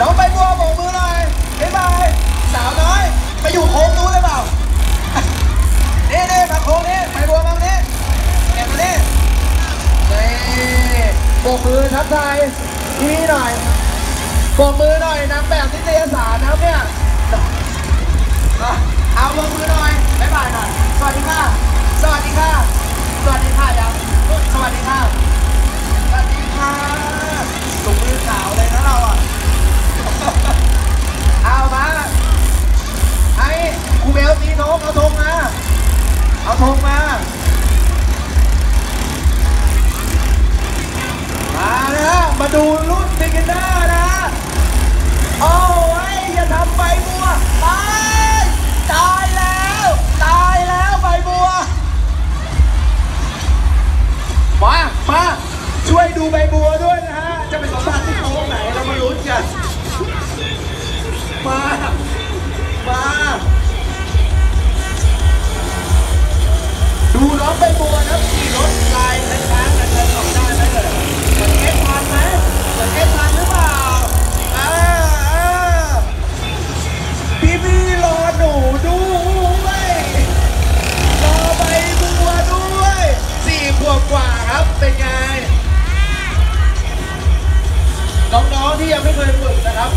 น้องใบบัวโบกมือหน่อยบ๊ายบายสาวน้อยไปอยู่โค้งนู้นเลยเปล่านี่นี่มาโค้งนี้ใบบัวมานี้แอบมานี่นี่โบกมือทักทายพี่หน่อยโบกมือหน่อยนางแบบนิตยสารนะเนี่ย ดูรุ่นบิ๊กเนอร์นะโอ้ยอย่าทำใบบัวตายตายแล้ว ตายแล้วใบบัว มามาช่วยดูใบบัวด้วยนะฮะ จะไปสัมภาษณ์ที่โค้งไหนเรามาลุ้นกัน มา มา พี่พี่รอหนูด้วยรอใบบัวด้วยสี่ขวบกว่าครับเป็นไง น้องๆที่ยังไม่เคยฝึกนะครับ